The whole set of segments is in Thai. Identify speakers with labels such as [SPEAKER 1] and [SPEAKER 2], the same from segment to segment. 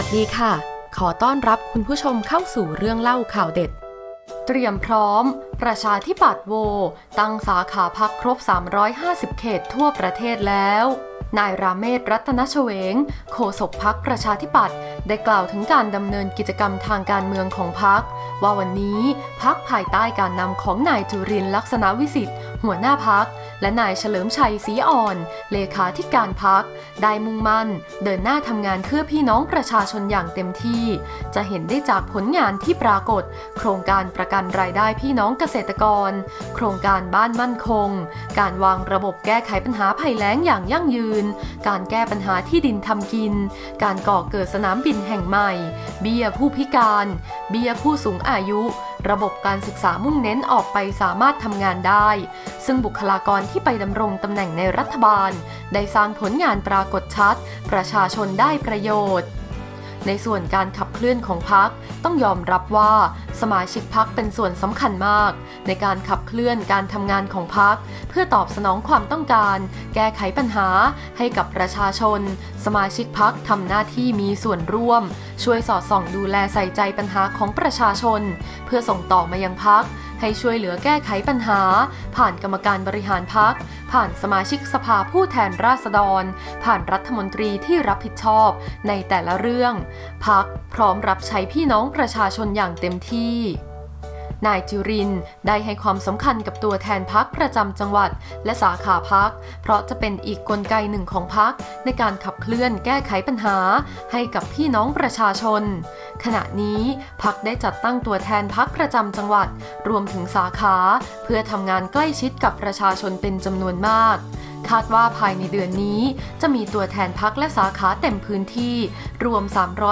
[SPEAKER 1] ัสดีค่ะ ขอต้อนรับคุณผู้ชมเข้าสู่เรื่องเล่าข่าวเด็ด เตรียมพร้อม ประชาธิปัตย์โว ตั้งสาขาพักครบ 350 เขตทั่วประเทศแล้ว นายราเมศรัตนชเวง โฆษกพักประชาธิปัตย์ได้กล่าวถึงการดำเนินกิจกรรมทางการเมืองของพักว่าวันนี้พักภายใต้การนำของนายจุรินทร์ลักษณะวิสิทธิ์หัวหน้าพัก และนายเฉลิมชัยศรีอ่อน เลขาธิการพัก ได้มุ่งมั่น เดินหน้าทำงานเพื่อพี่น้องประชาชนอย่างเต็มที่ จะเห็นได้จากผลงานที่ปรากฏ โครงการประกันรายได้พี่น้องเกษตรกร โครงการบ้านมั่นคง การวางระบบแก้ไขปัญหาภัยแล้งอย่างยั่งยืน การแก้ปัญหาที่ดินทำกิน การก่อเกิดสนามบินแห่งใหม่ เบี้ยผู้พิการ เบี้ยผู้สูงอายุ ระบบการศึกษามุ่งเน้นออกไปสามารถทำงานได้ ซึ่งบุคลากรที่ไปดำรงตำแหน่งในรัฐบาล ได้สร้างผลงานปรากฏชัด ประชาชนได้ประโยชน์ ในส่วนการขับเคลื่อนของพักต้องยอมรับว่าสมาชิกพักเป็นส่วนสำคัญมาก ในการขับเคลื่อนการทำงานของพักเพื่อตอบสนองความต้องการ แก้ไขปัญหาให้กับประชาชน สมาชิกพักทำหน้าที่มีส่วนร่วม ช่วยสอดส่องดูแลใส่ใจปัญหาของประชาชน เพื่อส่งต่อมายังพัก ให้ช่วยเหลือแก้ไขปัญหา ผ่านกรรมการบริหารพัก ผ่านสมาชิกสภาผู้แทนราษฎร ผ่านรัฐมนตรีที่รับผิดชอบในแต่ละเรื่อง พักพร้อมรับใช้พี่น้องประชาชนอย่างเต็มที่ นายจุรินได้ให้ความสำคัญกับตัวแทนพักประจำจังหวัด และสาขาพัก เพราะจะเป็นอีกกลไกหนึ่งของพักในการขับเคลื่อนแก้ไขปัญหา ให้กับพี่น้องประชาชน ขณะนี้พักได้จัดตั้งตัวแทนพักประจำจังหวัด รวมถึงสาขา เพื่อทำงานใกล้ชิดกับประชาชนเป็นจำนวนมาก คาดว่าภายในเดือนนี้จะมีตัวแทนพักและสาขาเต็มพื้นที่ รวม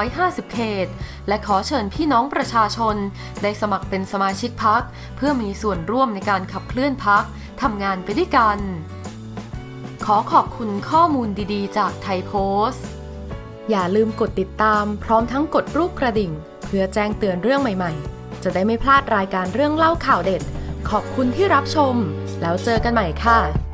[SPEAKER 1] 350 เขต และขอเชิญพี่น้องประชาชน ได้สมัครเป็นสมาชิกพัก เพื่อมีส่วนร่วมในการขับเคลื่อนพักทำงานไปด้วยกัน ขอขอบคุณข้อมูลดีๆ จากไทยโพสต์ อย่าลืมกดติดตาม พร้อมทั้งกดรูปกระดิ่ง เพื่อแจ้งเตือนเรื่องใหม่ๆ จะได้ไม่พลาดรายการเรื่องเล่าข่าวเด็ด ขอบคุณที่รับชม แล้วเจอกันใหม่ค่ะ